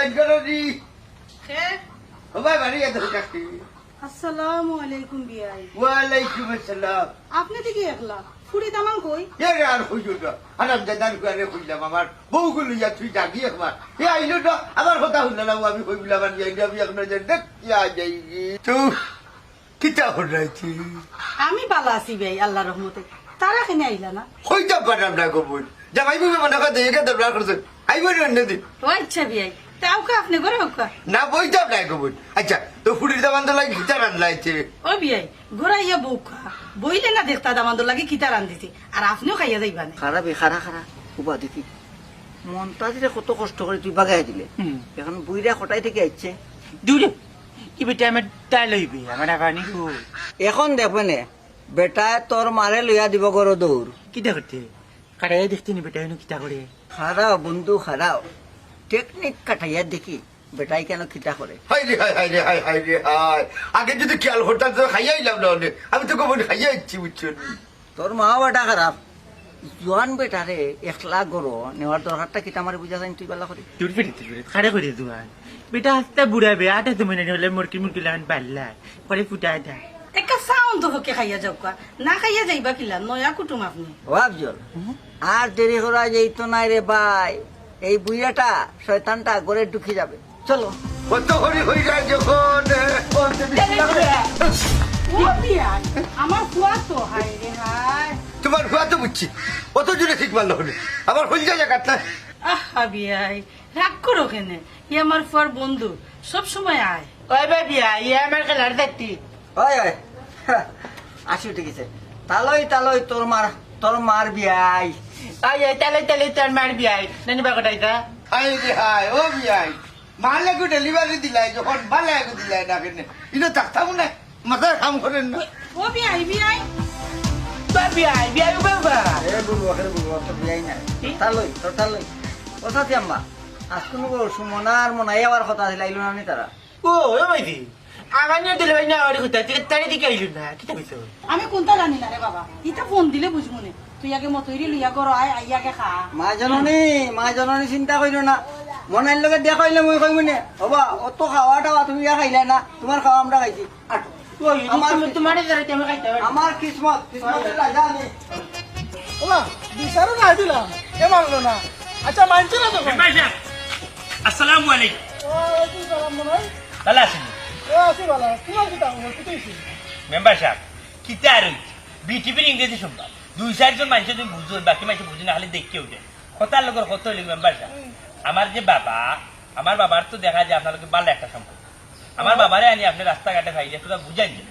নি কে ও বাড়ি এত কাকি আসসালামু আলাইকুম বিয়াই ওয়ালাইকুম আসসালাম আপনি থেকে একলা ফুড়ি দামান কই এ আর হইল না হারাম দাদার ঘরে হইলাম আমার বউগুলো ইয়া তুই জাগি একবার এ আইলো না আমার কথা হইল না আমি হইলাম আমার যাই আমি এখন যে দেখিয়া যাই তো কিতা হরাইছি আমি বালা আছি ভাই আল্লাহ রহমতে তারা কেনে আইলা না হইতে পারলাম না কবুল জামাই বুঝে মনে কথা একে দরকার করছে আইব অন্য দিন ও আচ্ছা তা ওকে আপনি ঘরে হোক না বইতাম না কবুল। আচ্ছা তো ফুটির দামান তো লাগে গিটার আনলাইছে ও বিয়াই ঘরে ইয়া বউ খা বইলে না দেখতা দামান্দর লাগে কিতা রান্ধিছি আর আপনিও খাইয়া যাইবা না। খারাপ খারা খারা। উবা দেখি মনটা দিলে কত কষ্ট করে তুই বাগাই দিলে। এখন বুইরা কটাই থেকে আইছে? দূরে। কি বেটা আমার তাই লইবি? আমার আবানি এখন দেখবে নে বেটা তোর মারে লইয়া দিব গর দৌড়। কিতা করতে? কাটাই দেখতে নি বেটা এনে কিতা করে? খারাও বন্ধু খারাও। টেকনিক কাটাইয়া দেখি বেটাই কেন খিতা করে? হাই রে হাই হাই রে হাই হাই রে হাই আগে যদি খেয়াল করতাম তো খাইয়াইলাম না আমি তো কবুল খাইয়া ইচ্ছি বুঝছ তোর মা বেটা খারাপ। জোয়ান বেটারে একলা গরো নেওয়ার দরকারটা কিতা মারে বুঝা যাই তুই বেলা করে? দূর ফিরে দূরে খাড়া করে দুয়ান বেটা আস্তে বুড়া বে আটা তুমি না হলে মুরকি মুরকি লাগান পাল্লা পরে ফুটা দেয় একটা সাউন্ড তো হকে খাইয়া যাও কা না খাইয়া যাইবা কিলা? নয়া কুটুম আপনি। ভাবজল আর দেরি করা যেত নাই রে ভাই। এই বুইয়াটা শয়তানটা গড়ে ঢুকে যাবে। চলো। কত হরি হই যায় যখন আমার ফুয়া তো হাই রে হাই তোমার হুয়া তো বুঝছি। কত জোরে ঠিক মারলো হলে। আমার হল যায় কাটলা আহা বিয়াই রাগ করো কেনে? ই আমার ফুয়ার বন্ধু। সব সময় আয়। ওই বাবিয়া আমার খেলার দেখতি ওই ওই। আসি উঠে গেছে। তালই তালই তোর মার। তোর মার বিয়াই। আই আই তালে তালে তোর মার বিয়াই। নানি বা কটাইতা হাই রে হাই ও বিয়াই। মালে গো ডেলিভারি দিলাই যখন ভালে গো দিলাই না কেন। ইনো থাকতাম না মাথা কাম করেন না। ও বিয়াই বিয়াই। বা বিয়াই বিয়াই বাবা এ বলব আরে বলব তোর বিয়াই নাই। তালই তোর তালই কথা কি আম্মা আজ কোনো সুমনার মনাই আবার কথা দিলা ইলো নানি তারা। ও ও মাইদি আমার নিয়ে দিলে ভাই না আর কথা তারে দিকে আইলু না কিতা কইছো আমি কোনটা জানি না রে বাবা। ইটা ফোন দিলে বুঝব নে। তুই আগে মতইরি লইয়া করো আয় আইয়াকে খা। মা জননী মা জননী চিন্তা করিল না। মনাইর লগে দিয়া খাইলে মই কই হবা অত খাওয়া টাওয়া তুমি ইয়া খাইলে না তোমার খাওয়া আমরা খাইছি। আটো। আমার আমার ধরে তুমি খাইতে আমার কিসমত কিসমত রাজা আমি ওমা বিচারও না দিলাম এ মানলো না। আচ্ছা মানছে না তখন আসসালামু আলাইকুম। ওয়ালাইকুম সালাম মনে হয়। ভালো আছেন? মেম্বার সাহেব কিতা আর বিটিভির ইংরেজি শুনবা। দুই চারজন মানুষ তুমি বুঝো বাকি মানুষ বুঝি না দেখতে উঠে। কথার লগর কত হইলে মেম্বার সাহেব আমার যে বাবা আমার বাবার তো দেখা যায় আপনার ভালো একটা সম্পর্ক। আমার বাবারে আনি আপনি রাস্তাঘাটে খাইলে তোরা বুঝাই দিন।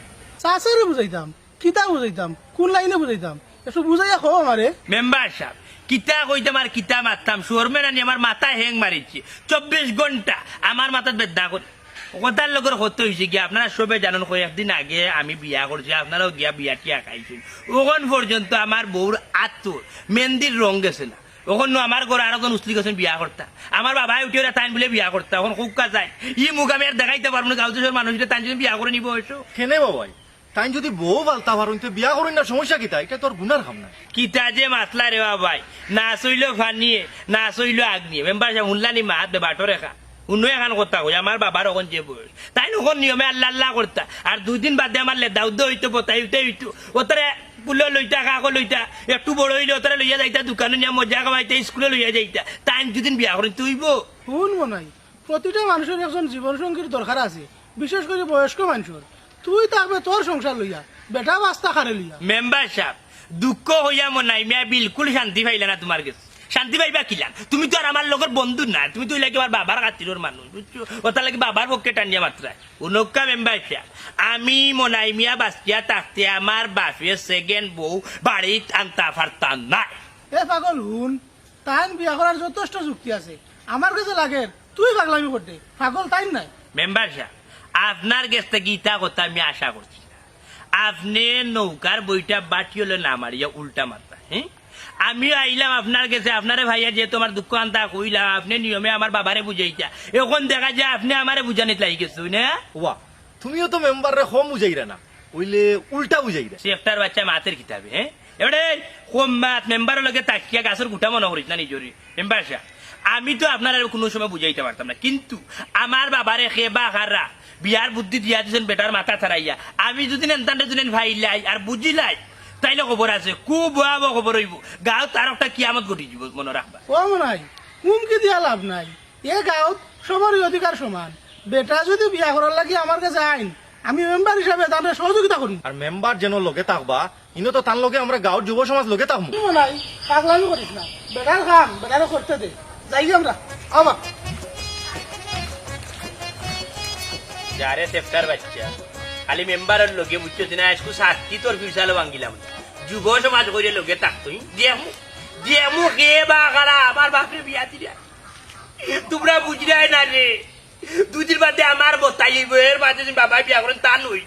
বুঝাইতাম কিতা বুঝাইতাম কোন লাইনে বুঝাইতাম? একটু বুঝাইয়া খো আমারে। মেম্বার সাহেব কিতা কইতাম আর কিতা মারতাম? শোরমেন আনি আমার মাথা হ্যাং মারিছি। চব্বিশ ঘণ্টা আমার মাথার বেদনা করে কথার লগর হতে হয়েছে কি? আপনারা সবে জানেন কয়েকদিন আগে আমি বিয়া করছি আপনারাও গিয়া বিয়া টিয়া খাইছেন ওখান পর্যন্ত আমার বউর আত্মর মেহেন্দির রং গেছে না। ওখান আমার ঘরে আর একজন উসলি গেছেন বিয়া করতা আমার বাবাই উঠে ওরা তাইন বলে বিয়া করতা এখন খুবকা যায়। ই মুখ আমি আর দেখাইতে পারব না গাঁও দেশের মানুষটা তাই যদি বিয়া করে নিব হয়েছো কেনে বাবাই? তাই যদি বউ বালতা পারুন তো বিয়া করুন না সমস্যা কিতা এটা তোর গুনার কাম না। কিতা যে মাতলা রে ভাই না চইল ফানিয়ে না চইল আগনিয়ে। মেম্বার সাহেব মাত বে বাটো রেখা অন্য এখান কথা কই? আমার বাবার ওখান যে বয়স। তাই নখন নিয়মে আল্লাহ আল্লাহ করতা। আর দুই দিন বাদে আমার লেদাউদ্দ হইতো পতাই হইতে হইতো। ওতরে পুলো লইতা কাকো লইতা। একটু বড় হইলে ওতরে লইয়া যাইতা দোকানে নিয়ে মজা খাওয়াইতে স্কুলে লইয়া যাইতা। তাই দুদিন বিয়া করেন তুইব কোন মনাই প্রতিটা মানুষের একজন জীবন সঙ্গীর দরকার আছে বিশেষ করে বয়স্ক মানুষের। তুই থাকবে তোর সংসার লইয়া বেটা বাস্তা খারে লইয়া। মেম্বার সাহেব দুঃখ হইয়া মনাই মিয়া বিলকুল শান্তি পাইলা না তোমার কাছে। শান্তি পাইবা কিলান তুমি তো আর আমার লগর বন্ধু না তুমি তো লাগে আমার বাবার খাতিরর মানুষ বুঝছ ওটা লাগে বাবার পক্ষে টানিয়া মাত্রা উনকা মেম্বার আমি মনাই মিয়া বাস্তিয়া থাকতে আমার বাপে সেকেন্ড বউ বাড়িত আনতা ফারতাম নাই। এ পাগল হুন তাইন বিয়া করার যথেষ্ট যুক্তি আছে। আমার কাছে লাগে তুই পাগলামি করতে পাগল তাই নাই। মেম্বার সাহেব আপনার কাছে গীতা কথা আমি আশা করছি। আপনি নৌকার বইটা বাটি হলে না মারিয়া উল্টা মারতা হ্যাঁ আমিও আইলাম আপনার কাছে। আপনারে ভাইয়া যেহেতু আমার দুঃখ আনতা কইলাম আপনি নিয়মে আমার বাবারে বুঝাইতা। এখন দেখা যায় আপনি আমারে বুঝানিত লাগি গেছো না ওয়া তুমিও তো মেম্বার কম বুঝাইরা না। ওইলে উল্টা বুঝাইরা। সেফটার বাচ্চা মাতের কিতাবে হ্যাঁ? এবারে কম মাত মেম্বারের লগে তাকিয়া গাছের গুটা মনে করিস না নিজরি। মেম্বার সাহেব আমি তো আপনার আর কোনো সময় বুঝাইতে পারতাম না। কিন্তু আমার বাবারে খে বা হারা বিয়ার বুদ্ধি দিয়া দিয়েছেন বেটার মাথা ছাড়াইয়া। আমি যদি যদি ভাইলাই আর বুঝিলাই তাইলে খবর আছে খুব ভয়াবহ খবর হইব। গাঁও তার একটা কিয়ামত ঘটি যাব মনে রাখবা ও নাই হুমকি দিয়া লাভ নাই। এ গাঁৱত সবারই অধিকার সমান। বেটা যদি বিয়া করার লাগি আমার কাছে আইন আমি মেম্বার হিসাবে তাদের সহযোগিতা করি আর মেম্বার যেন লগে থাকবা ইনো তো তার লগে আমরা গাঁৱৰ যুৱ সমাজ লগে থাকব নাই পাগলামি করিস না। বেটার কাম বেটারে করতে দে। যাই আমরা আবার। যারে সেফটার বাচ্চা। খালি মেম্বারের লগে বুঝছ দিনা আজকু শাস্তি তোর ফিরসালো ভাঙ্গিলাম যুব সমাজ করে লগে থাকতই দিয়ামু দিয়ামু কে বা খারা আমার বাপরে বিয়া দিলা তোমরা বুঝলাই না রে। দুদিন বাদে আমার বতাই এর বাদে বাবা বিয়া করেন তা নই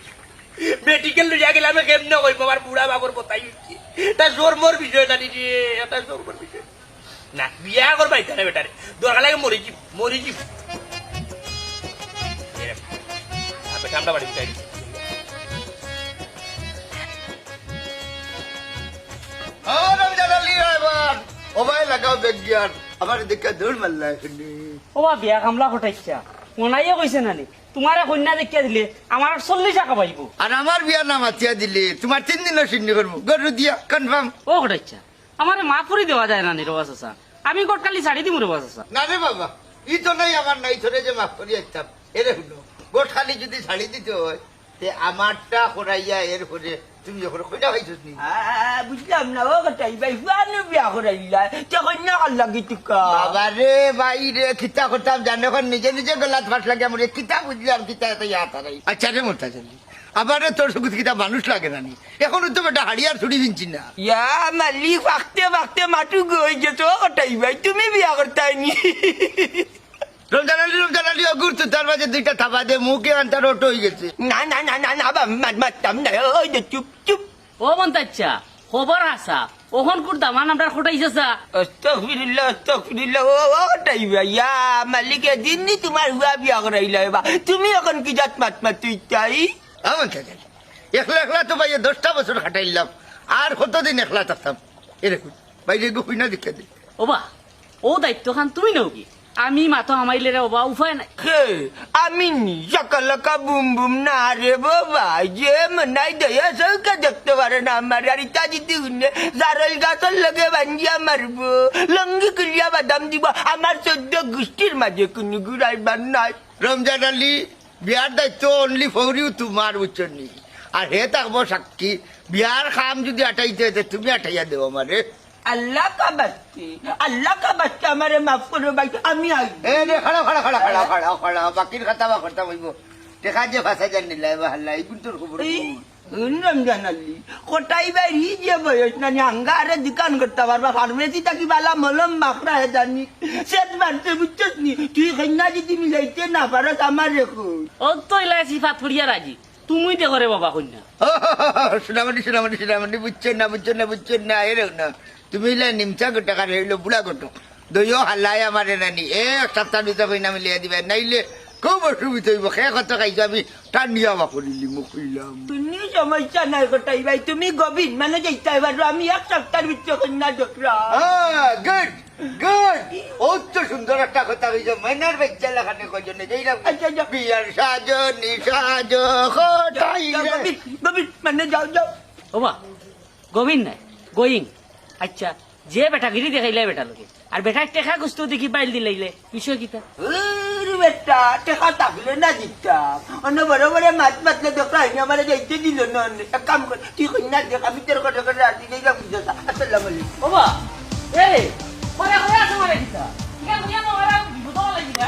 মেডিকেল লইয়া গেলাম কেমনে কইব আমার বুড়া বাবর বতাই এটা জোর মোর বিষয় জানি রে এটা জোর মোর বিষয়। না, বিয়া করবা ইতারে বেটারে দরকার লাগে মরি যাবি মরি যাবি আমরা বাড়ি বিটাই এবার ও ভাই লাগাও বিজ্ঞান। আমার দেখে দৌড় মারলা এখানে। ও বা বিয়া কামলা ঘটাইছা মনাইয়ে কইছে নানি তোমারে কন্যা দেখিয়া দিলে আমার চল্লিশ টাকা পাইব। আর আমার বিয়ার নাম আতিয়া দিলে তোমার তিন দিনের শূন্য করব গরু দিয়া কনফার্ম ও ঘটাইছা আমার মাফ করে দেওয়া যায় নানি রবা চাচা। আমি গটকালি ছাড়ি দিম রবা চাচা। না রে বাবা ই তো নাই আমার নাই ধরে যে মাফ করি আসতাম এরে শুনো গোট খালি যদি ছাড়ি দিতে হয় তে আমারটা করাইয়া এর করে তুমি কইনা নি বুঝলাম না ও ভাই বিয়া করাইলা তখন না কাল লাগি তুকা? বাবা রে ভাই রে খিতা করতাম জানো? এখন নিজে নিজে গলাত ফাট লাগে আমার। কিতা বুঝলাম কিতা এত ইয়াতা আচ্ছা রে মোটা চলি আবার তোর সঙ্গে কিতা মানুষ লাগে না নি এখনও তো বেটা হাড়িয়ার ছুটি দিনছি না। ইয়া মালিক ফাকতে ফাকতে মাটু গই গেছো ভাই তুমি বিয়া রমজান আলী অগুর তার মাঝে দুইটা থাবা দে মুখে আনতার অটো হয়ে গেছে। না না না না না বা মাত মাততাম না ওই যে চুপ চুপ। ও মন্তাচ্ছা খবর আসা ওখন কুর্তা মান আমরা খটাইছে চা আস্তাগফিরুল্লাহ আস্তাগফিরুল্লাহ ও ও ভাই ইয়া মালিক দিননি তোমার হুয়া বিয়া করাইলা বা তুমি এখন কি জাত মাত মাত তুই তাই? আমার কাছে একলা একলা তো ভাই দশটা বছর খাটাইলাম আর কতদিন একলা থাকতাম? এরকম বাইরে গুই না দেখে দে ও বা ও দায়িত্ব খান তুমি নাও কি? আমি মাথা আমাইলে রে বাবা উপায় নাই হে আমি নি সকালকা বুম বুম না রে বাবা যে মনাই দয়া সৌকা দেখতে পারে না আমার আর ইতা যদি উন্নে জারল গাছর লগে বাঞ্জিয়া মারবো লঙ্গি কুলিয়া বাদাম দিব আমার চোদ্দ গোষ্ঠীর মাঝে কোনো ঘুরাইবার নাই। রমজান আলী বিয়ার দায়িত্ব অনলি ফৌরিও তোমার উচ্চনি আর হে থাকব সাক্ষী বিয়ার খাম যদি আটাইতে তুমি আটাইয়া দেবো আমারে। আল্লাহ কা বাস্তি আল্লাহ কা বাস্তি আমারে মাফ করো ভাই আমি আই। এ রে খাড়া খাড়া খাড়া খাড়া খাড়া খাড়া বাকির খাতা বা হইব। দেখা যে ভাষা জানি লাই বা হাল্লা এই তোর খবর রমজান আলী কোটাই বাড়ি যে বয়স না আঙ্গা আরে দোকান করতে পারবা ফার্মেসি থাকি বালা মলম মাখরা হে জানি। সেট মারতে বুঝছিস নি তুই কন্যা যদি মিলাইতে না পারস আমার রেখো ও তো সিফাত ফুরিয়া রাজি তুমি দেখো রে বাবা কন্যা সোনামণি সোনামণি সোনামণি বুঝছেন না বুঝছেন না বুঝছেন না এরকম না। তুমি নিমচা গোটা কার হইল বুড়া গোটো দইও হাল্লাই আমারে নানি এক সপ্তাহ ভিতরে কইনা মিলিয়া দিবা নাইলে খুব অসুবিধা হইব খে কত খাইছো আমি টানিয়া বা করিলি মুখ হইলাম তুমি সমস্যা নাই কোটাই ভাই তুমি গভীর মানে যাইতে পারো আমি এক সপ্তাহের ভিতরে কন্যা ডকরা গুড গুড ও তো সুন্দর একটা কথা কইছো মাইনার বাচ্চা লাগানে কইছো না যাইলাম আচ্ছা। বিয়ার খোটাই গভীর গভীর মানে যাও যাও ও বা গোবিন নাই গোয়িং আচ্ছা যে বেটা গিরি দেখাইলে বেটা লোকে আর বেটা টেকা গুস্ত দেখি বাইল দিলাইলে। বিষয় কিতা বেটা টেকা থাকলে না দিতাম অন্য বড় বড় মাছ মাতলে ডকরা হয়নি আমার যাইতে দিল না। এক কাম কর তুই কন্যা দেখ আমি তোর কথা করে রাজি বুঝা আসসালামু আলাইকুম ও বা এ পরে হয়ে আছে মারে কিতা বুঝা না ওরা বিপদ লাগি না